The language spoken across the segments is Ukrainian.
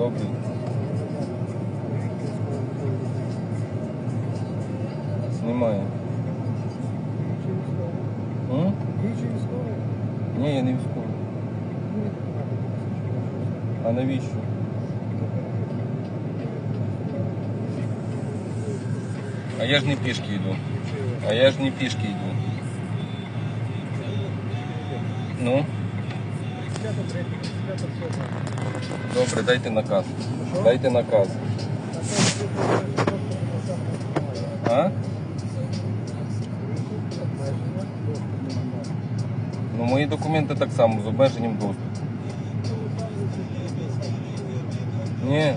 Добре. Знімаю. М? Ні, я не військовий. А навіщо? А я ж не пішки йду. А я ж не пішки йду. Ну, Добре, дайте наказ. Дайте наказ. А? Ну, мої документи так само з обмеженням доступу. Ні.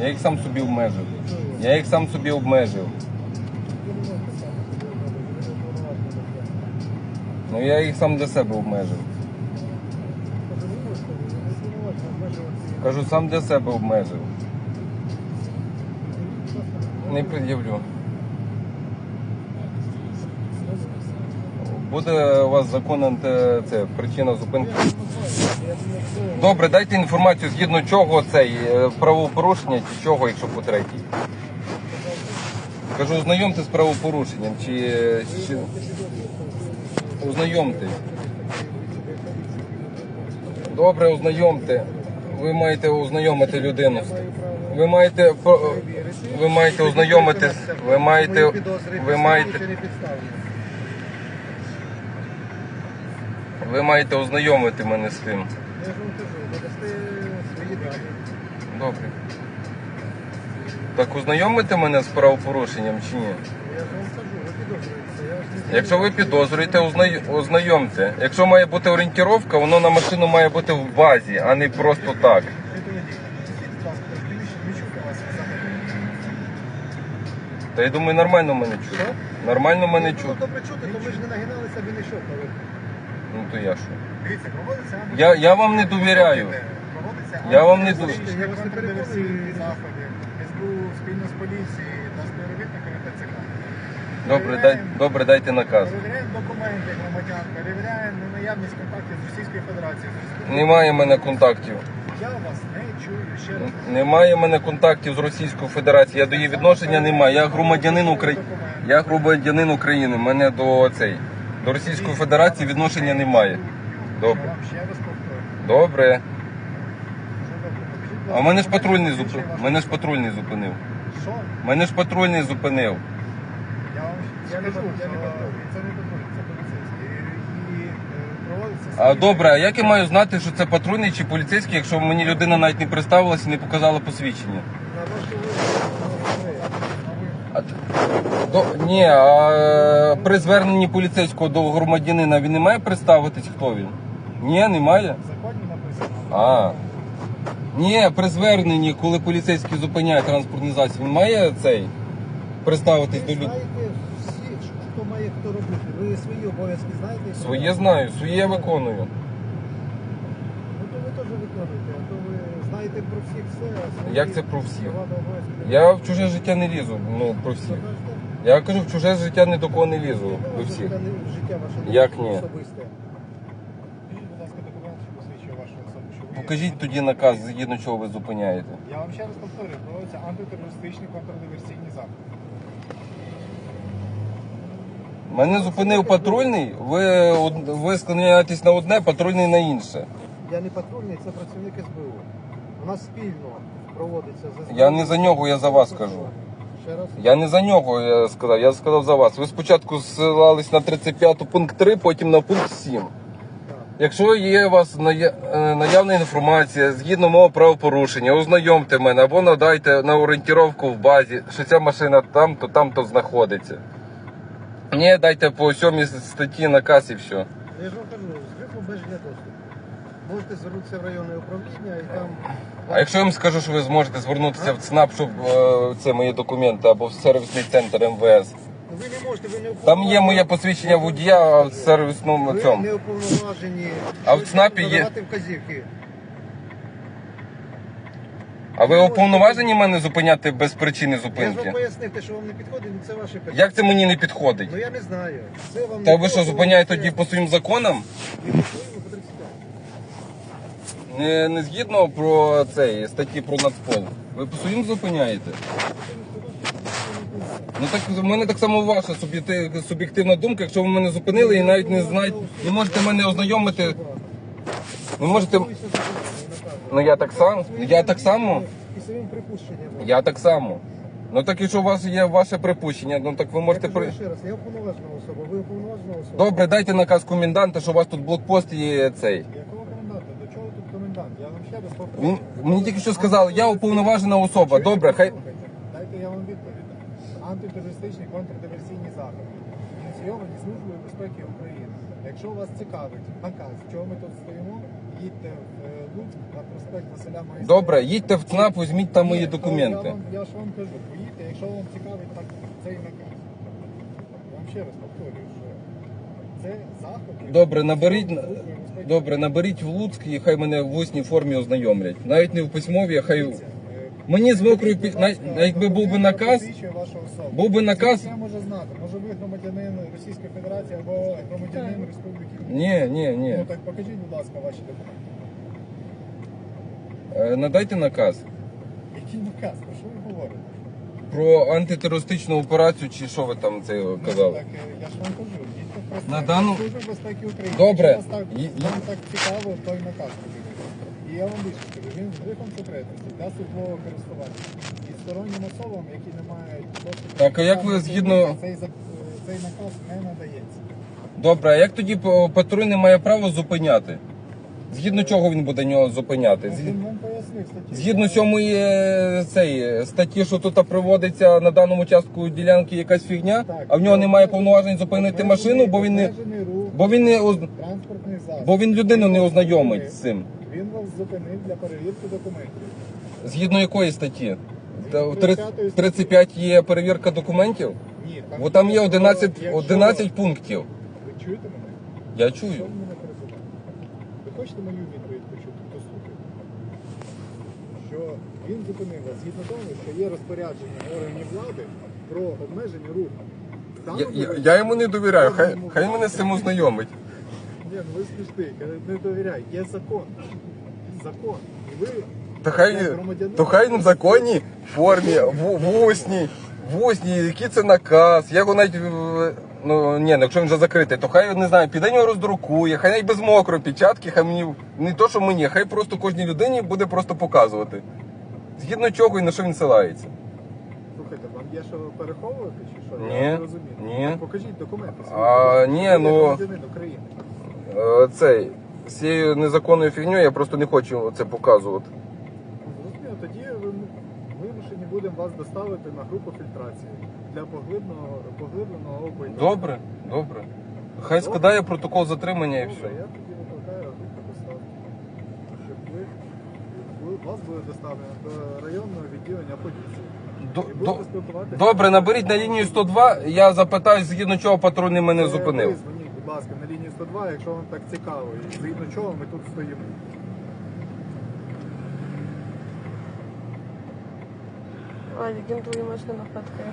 Я їх сам собі обмежив. Я їх сам собі обмежив. Ну я їх сам для себе обмежив. Кажу, сам для себе обмежив. Не пред'явлю. Буде у вас закон це причина зупинки. Добре, дайте інформацію, згідно чого цей е, правопорушення чи чого, якщо по третій. Кажу, ознайомте з правопорушенням чи, чи... ознайомте. Добре, ознайомте. Ви маєте ознайомити людину. Ви маєте по- ви маєте ознайомити. Ви маєте ви маєте ви маєте ознайомити мене з тим. Я ж вам кажу, надасте свої дані. Добре. Так ознайомите мене з правопорушенням чи ні? Я ж вам кажу, ви підозрюєтеся. Я ж не Якщо ви підозрюєте, ознай... ознайомте. Якщо має бути орієнтировка, воно на машину має бути в базі, а не просто так. Та я думаю, нормально мене чути. Нормально мене Ну, чути. добре чути, то ми ж не нагиналися, і не щопали. Ну то я що? Дивіться, проводиться Я, я вам не довіряю. Проводиться Я вам не антитерористичні Я вас не контрдиверсійні переконую. заходи. СБУ спільно з поліцією та співробітниками ТЦК. Добре, дай, добре, дайте наказ. Перевіряємо документи громадян, перевіряємо на наявність контактів з Російською Федерацією. з Немає в мене контактів. Я вас не чую ще раз. Немає в мене контактів з Російською Федерацією. Я до її відношення не маю. Я громадянин України. Я громадянин України. Мене до цей до Російської Федерації відношення немає. Я Добре. вам ще раз повторюю. Добре. Дуже добре. Покажіть, будь А мене ж патрульний документи, зупинив. Мене ж патрульний зупинив. Що? Мене ж патрульний зупинив. Я не це не патруль, це поліцейський. Е, добре, а як я маю знати, що це патрульний чи поліцейський, якщо мені людина навіть не представилася і не показала посвідчення? До, ні, а при зверненні поліцейського до громадянина він не має представитись, хто він? Ні, немає. В законі написано. А. Ні, при зверненні, коли поліцейський зупиняє транспортний засіб, він має цей представитись до людей. знаєте всі, що має хто робити. Ви свої обов'язки знаєте? Своє знаю, своє я виконую. Ну то ви теж виконуєте, а то ви знаєте про всіх все, а свої Як це про всіх? обов'язки не Я в чуже життя не лізу, ну про всіх. Я кажу, в чуже життя ні до кого не лізу. Яке До ваше всіх. життя Життя ваше Як ні? особисте. Покажіть, будь ласка, документ, що посвідчує вашу особу. що ви- Покажіть тоді наказ, згідно чого ви зупиняєте. Я вам ще раз повторюю, проводяться антитерористичні контрдиверсійні заходи. Мене зупинив патрульний, ви, од- ви склоняєтесь на одне, патрульний на інше. Я не патрульний, це працівник СБУ. У нас спільно проводиться за Я не за нього, я за вас кажу. Ще раз. Я не за нього я сказав, я сказав за вас. Ви спочатку ссилались на 35 пункт 3, потім на пункт 7. Якщо є у вас ная- е, наявна інформація згідно мого правопорушення, ознайомте мене або надайте на орієнтировку в базі, що ця машина там-то, там-то знаходиться. Ні, дайте по 7 статті наказ і все. Я ж вам кажу, з обмеження доступу. Можете звернутися в районне управління і там. А якщо я вам скажу, що ви зможете звернутися в ЦНАП, щоб е, це мої документи, або в сервісний центр МВС. Ви не можете, ви не Там є моє посвідчення водія а в сервісному Ви цьому. не уповноважені. А в ЦНАПі є- вказівки. А ви уповноважені мене зупиняти без причини Я ж вам зупинки? пояснив, те, що вам не підходить, ну це ваше питання. Як це мені не підходить? Ну я не знаю. Це вам Та не ви що, підходить, зупиняєте це- тоді по своїм законам? Ви по своєму, по 35. Не, не згідно про цей статті про нацпол. Ви по своїм зупиняєте? Ну так в мене так само ваша суб'єкти- суб'єктивна думка, якщо ви мене зупинили і навіть не знаєте, не можете мене ознайомити. Ви можете. Ну я так само. Я так само. І своїм припущенням. Я так само. Ну так якщо у вас є ваше припущення, ну так ви можете Я кажу при. ще раз, я уповноважена особа, ви уповноважена особа. Добре, дайте наказ коменданта, що у вас тут блокпост є цей. Якого коменданта? До чого тут комендант? Я вам ще раз повторюю. мені тільки що сказали, я уповноважена особа. Добре, хай. Слухайте, Дайте я вам відповідь. Антитерористичні контрдиверсійні заходи. Ініційовані Службою безпеки України. Якщо вас цікавить наказ, чого ми тут стоїмо, їдьте в е, Луцьк на проспект Василя Майстра. Добре, їдьте в ЦНАП, візьміть там мої Ні, документи. Я, вам, я ж вам кажу, поїдьте, якщо вам цікавить так, цей наказ. Я вам ще раз повторюю, що це заходи. Добре, наберіть добре, наберіть в Луцьк і хай мене в усній формі ознайомлять. Навіть не в письмовій, а хай. Мені з на- якби був би наказ, був би наказ- Це я можу знати. Може ви громадянин Російської Федерації або громадянин Республіки. Ні, ні, Ну так покажіть, будь ласка, ваші документи. Е, Надайте наказ Який наказ? Про що ви говорите? про антитерористичну операцію, чи що ви там це казали? так, е, я ж вам кажу, їдьте просто На дану- Служба безпеки України. Добре. Якщо вас так, Ї- вам так цікаво, той наказ покажіть. Я вам більше скажу, він з грифом секретності для службового користування. І стороннім особам, які не мають доступу. Так, а як ви згідно- Цей, зак- е, цей наказ не надається. Добре, а як тоді п- патрульний має право зупиняти? Згідно чого він буде нього зупиняти? Ну, Згі- Він вам пояснив. Згідно сьомої е, цей, статті, що тут приводиться на даному частку ділянки якась фігня, Так. а в нього немає повноважень зупинити машину, бо він не Обмежений рух, бо він не оз- транспортний засіб. бо він людину не ознайомить з цим. Він вас зупинив для перевірки документів. Згідно якої статті? Та в 30 30 35 є перевірка документів? Ні, Бо там є 11, якщо- 11 пунктів. Ви чуєте мене? Я Що ви чую. мене перебуваєте? Ви хочете мою відповідь почути? Послухайте. Що він зупинив вас згідно того, що є розпорядження органів влади про обмеження руху. Я, я, я йому не довіряю, хай, хай мене з цим ознайомить. Ні, ну ви смішний, не довіряй. Є закон. Закон. І ви То хай, як громадянин- то хай в законній формі, в, в усній, в усній, який це наказ. Я його навіть, е, ну ні, ну, якщо він вже закритий, то хай не знаю, піде нього роздрукує, хай навіть без мокрої печатки, хай мені не то, що мені, хай просто кожній людині буде просто показувати. Згідно чого і на що він силається. Слухайте, вам є що переховувати чи що? Ні, Я не розумію. ні. Покажіть документи. свої, А, будь ласка. ні, Ви ну- громадянин України. Е, Цей, з цією незаконною фігньою я просто не хочу це показувати. Зрозуміло, тоді ви м- вимушені будемо вас доставити на групу фільтрації для поглибленого, поглибленого опиту. Добре, добре. Хай складає протокол затримання і все. Я тоді викликаю групу доставки, щоб ви, ви- вас буде доставлено до районного відділення поліції. До- І до- спілкуватися. Добре, наберіть на лінію 102, я запитаю, згідно чого патрульний мене Е, зупинив. Ви будь ласка, на лінію 102, якщо вам так цікаво, і згідно чого ми тут стоїмо. Валік, він твою машину фоткає.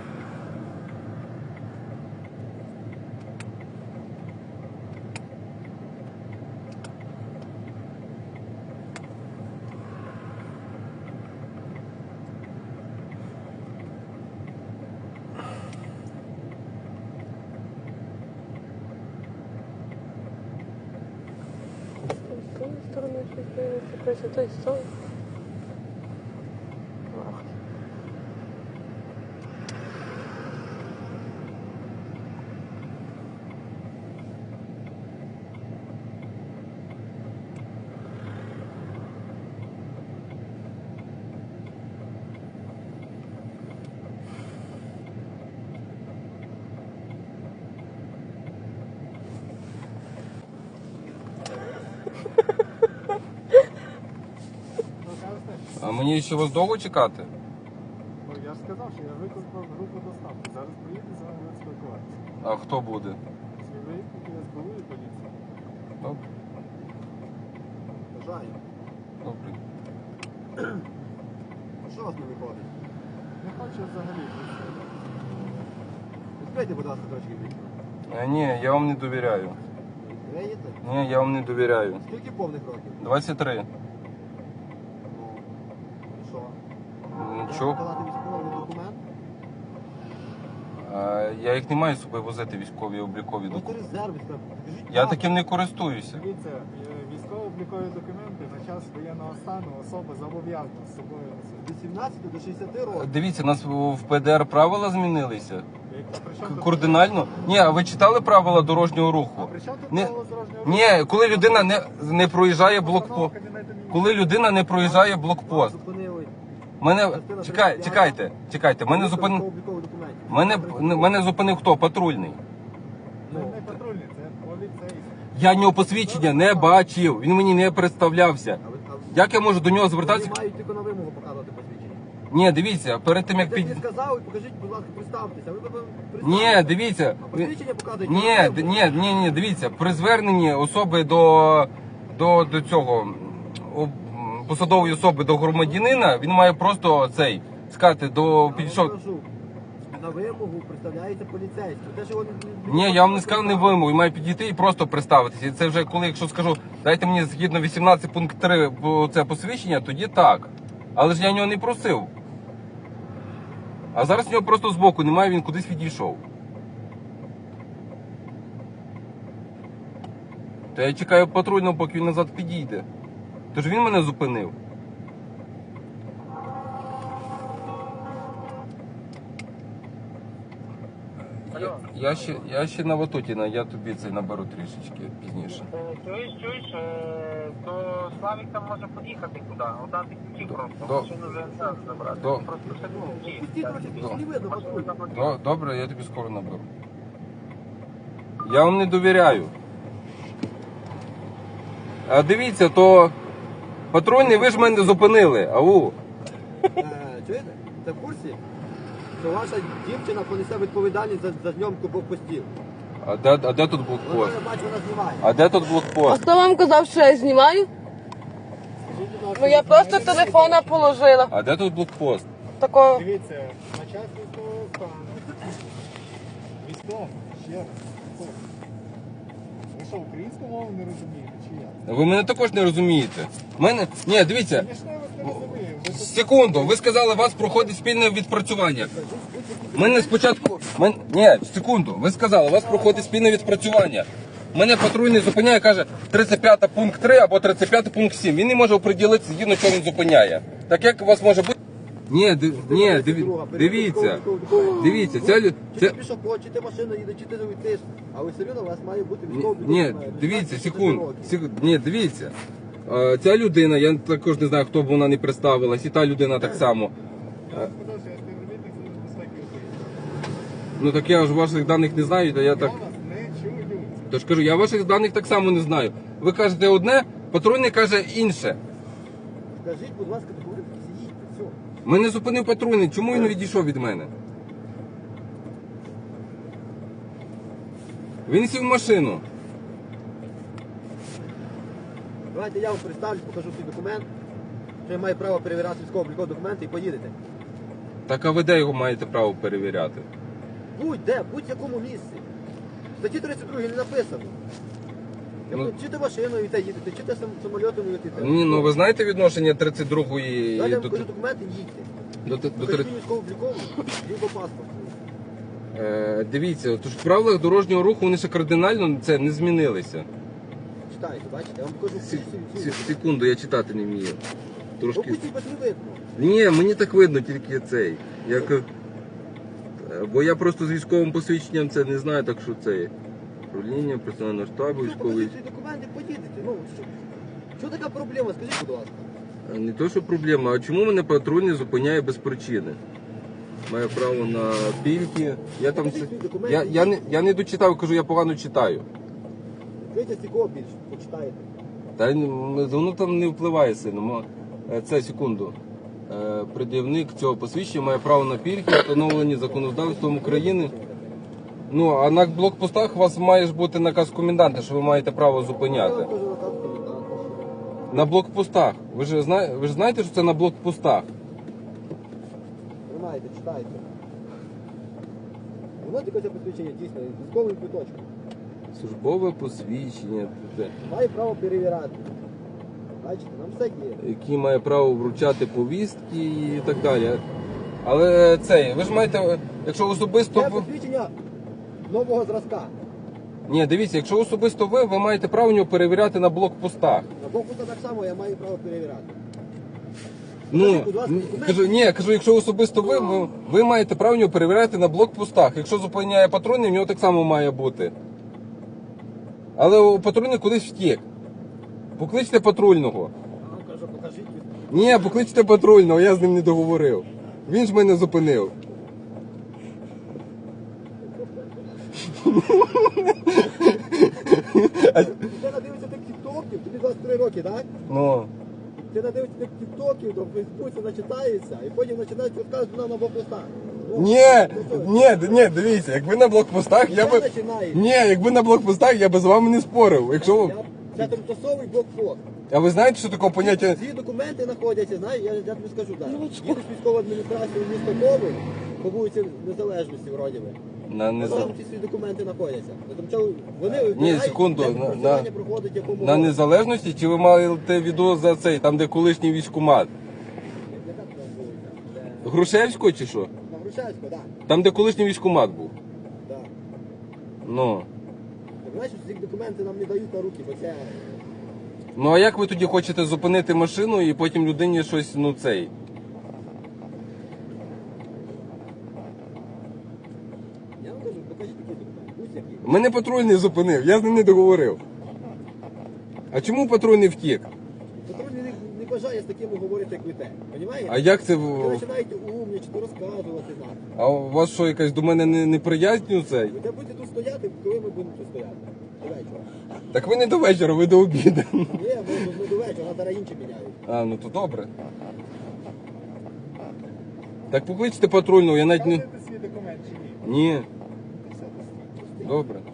que foi essa coisa tão estranha? Мені ще вас довго чекати? ну, я ж сказав, що я викликав групу доставки. Зараз приїду з вами спілкуватися. А хто буде? Співробітники СБУ і поліції. Добре, Бажаю. добре. А що у вас не виходить? Не хочу взагалі. Відкрийте, будь ласка, трошки вікна. А, ні, я вам не довіряю. Відкриєте? Ні, я вам не довіряю. Скільки повних років? 23. А, Я їх не маю з собою возити військові облікові Ну, документи. Я таким не користуюся. Дивіться, е, військово-облікові документи на час воєнного стану особа зобов'язана з собою носити. Від 17 до 60 років. Дивіться, у нас в ПДР правила змінилися. Як- при чому К- тут- Кардинально. Ні, а ви читали правила дорожнього А руху? при чому тут Не- правило дорожнього руху? Ні, коли людина не, не проїжджає блокпост. Постанова Кабінету Міністрів. Коли людина не проїжджає блокпост. Мене чекай, чекайте, чекайте. Мене зупинив. Мене мене зупинив хто? Патрульний. Це не патрульний, це поліцейський. Я нього посвідчення не бачив. Він мені не представлявся. Як я можу до нього звертатися? Мають тільки на вимогу показувати посвідчення. Ні, дивіться, перед тим як під. сказав, покажіть, будь ласка, представтеся. Ви Ні, дивіться. А посвідчення показують. Ні, ні, ні, ні, дивіться, при зверненні особи до, до, до цього посадової особи до громадянина, він має просто цей сказати до підійшов. На вимогу представляється поліцейський. Те, що вони Ні, я вам не сказав не вимогу, має підійти і просто представитися. І це вже коли, якщо скажу, дайте мені згідно 18 пункт 3 бо це посвідчення, тоді так. Але ж я нього не просив. А зараз в нього просто збоку немає, він кудись відійшов. То я чекаю патрульного, поки він назад підійде. Тож він мене зупинив. Я, ще, я ще на Ватутіна, я тобі цей наберу трішечки пізніше. Е, Чуєш, чуєш, е, то Славік там може поїхати куди, отдати ключі До- просто, до- машину треба забрати. до- Просто видно. До- Добре, я тобі скоро наберу. Я вам не довіряю. А дивіться, то патрульний, ви ж мене зупинили. Ау. Е, Чуєте? Це в курсі? Що ваша дівчина понесе відповідальність за, за зйомку блокпостів. А де, а де тут Вона, блокпост? я бачу, вона знімає. А де тут А блокпост? хто вам казав, що я знімаю? Скажіть, будь ласка, Ну я просто телефона положила. А де тут блокпост? Такого. Дивіться, на час військового стану. Військово, ще раз. Ви що, українську мову не розумієте? Ви мене також не розумієте. Мене. Ні, дивіться. Секунду, ви сказали, у вас проходить спільне відпрацювання. Мене спочатку. Мен... Ні, секунду, ви сказали, у вас проходить спільне відпрацювання. Мене патрульний зупиняє, каже 35 пункт 3 або 35 пункт 7. Він не може оприділитися, згідно що він зупиняє. Так як у вас може бути. Ні, ди... ні, диві... дивіться. Дивіться, ця лю- Чи ти пішоход, чи ти машина їде, чи ти летиш. А ви все одно у вас має бути Ні, військовий Ні, дивіться, 16 секунду. Ні, дивіться. Е, Ця людина, я також не знаю, хто б вона не представилась, і та людина так само. Співробітник Служби безпеки України. Ну так я ж ваших даних не знаю, то я так. Я вас не чую. Тож кажу, я ваших даних так само не знаю. Ви кажете одне, патрульний каже інше. Скажіть, будь ласка. Мене зупинив патрульний, чому він відійшов від мене? Він сів в машину. Давайте я вам представлюсь, покажу свій документ, що я маю право перевіряти військово-облікові документи і поїдете. Так а ви де його маєте право перевіряти? Будь-де, будь-якому місці. В статті 32 не написано. Ну- чи ти машиною йдете їдете, чи ти сам- самольотом летите. Ні, ну ви знаєте відношення 32-ї Далі я до, вам покажу документи, їдьте. до, до, до, Покажіть мені військово-облікову, либо паспорт. Е, Дивіться, тож в правилах дорожнього руху вони ще кардинально це не змінилися. Читайте, бачите, я вам покажу Сек- всі. сек- Секунду, я читати не вмію. Трошки. пусть без не видно. Ні, мені так видно тільки цей. Як... е, Бо я просто з військовим посвідченням це не знаю, так що це управління, персонального штабу, військовий. покажіть документи, поїдете. Ну, що, що така проблема, скажіть, будь ласка. Не то, що проблема, а чому мене патрульний зупиняє без причини? Маю право на пільки. Я там Покажіть свої документи. я, я, не, я не дочитав, кажу, я погано читаю. Відкрийте стекло більше, почитаєте. Та м, воно там не впливає сильно. Мо- е, Це секунду. Е, Пред'явник цього посвідчення має право на пільги, встановлені законодавством України. Ну, а на блокпостах у вас має ж бути наказ коменданта, що ви маєте право зупиняти. На блокпостах. Ви ж знаєте, ви ж знаєте, що це на блокпостах. Ви маєте, читайте. Воно це посвідчення дійсно, військовим квиточком. Службове посвідчення. Це. Має право перевіряти. Бачите, нам все є. який має право вручати повістки і так далі. Але цей, ви ж маєте, якщо особисто Це посвідчення нового зразка. Ні, дивіться, якщо особисто ви, ви маєте право нього перевіряти на блокпостах. На боку так само я маю право перевіряти. Ну, будь ласка, документи. кажу, ні, кажу, якщо особисто ви, ви, ви маєте право нього перевіряти на блокпостах. Якщо зупиняє патрульний, в нього так само має бути. Але у патрульний кудись втік. Покличте патрульного. А, кажу, покажіть. Ні, покличте патрульного, я з ним не договорив. Він ж мене зупинив. Ти надивишся тих тіктоків, тобі 23 роки, так? Ну. Ти надивишся тих тіктоків, то в Фейсбуці начитаєшся, і потім починаєш розказувати нам на блокпостах. Ну, Ні, ну, ні, ні, дивіться, якби на блокпостах я би. Ні, якби на блокпостах я би з вами не спорив. Якщо. Я- Це тимчасовий блокпост. А ви знаєте, що таке поняття? Ці документи знаходяться, знаєш, я, я тобі скажу так. Їдеш військову адміністрацію в місто Ковель, по вулиці Незалежності вроді би. На, не. Там ці всі документи знаходяться. Вони Ні, секунду, де на- на- проходить якому на незалежності, чи ви маєте відео за цей, там де колишній військкомат? Грушевського чи що? На Грушевську, так. Там, де колишній військкомат був. Да. Ну. Так, знаєш, ці документи нам не дають на руки, бо це Ну а як ви тоді хочете зупинити машину і потім людині щось, ну цей? я вам кажу, покажіть такі документи. Будь-які. Мене патрульний зупинив, я з ним не договорив. А чому патрульний втік? Патрульний не, не бажає з такими говорити, як ви те. Понімаєте? А як це? Ви в- починаєте умнічати, розказувати нам. А у вас що, якась до мене не- неприязнь цей? Ви те будете тут стояти, коли ми будемо тут стояти. До вечора. Так ви не до вечора, ви до обіду. Ні, ми, ми до вечора, а зараз інші міняють. А, ну то добре. Так покличте патрульного, я навіть не. Покажете свій документ чи ні? Ні. Добре.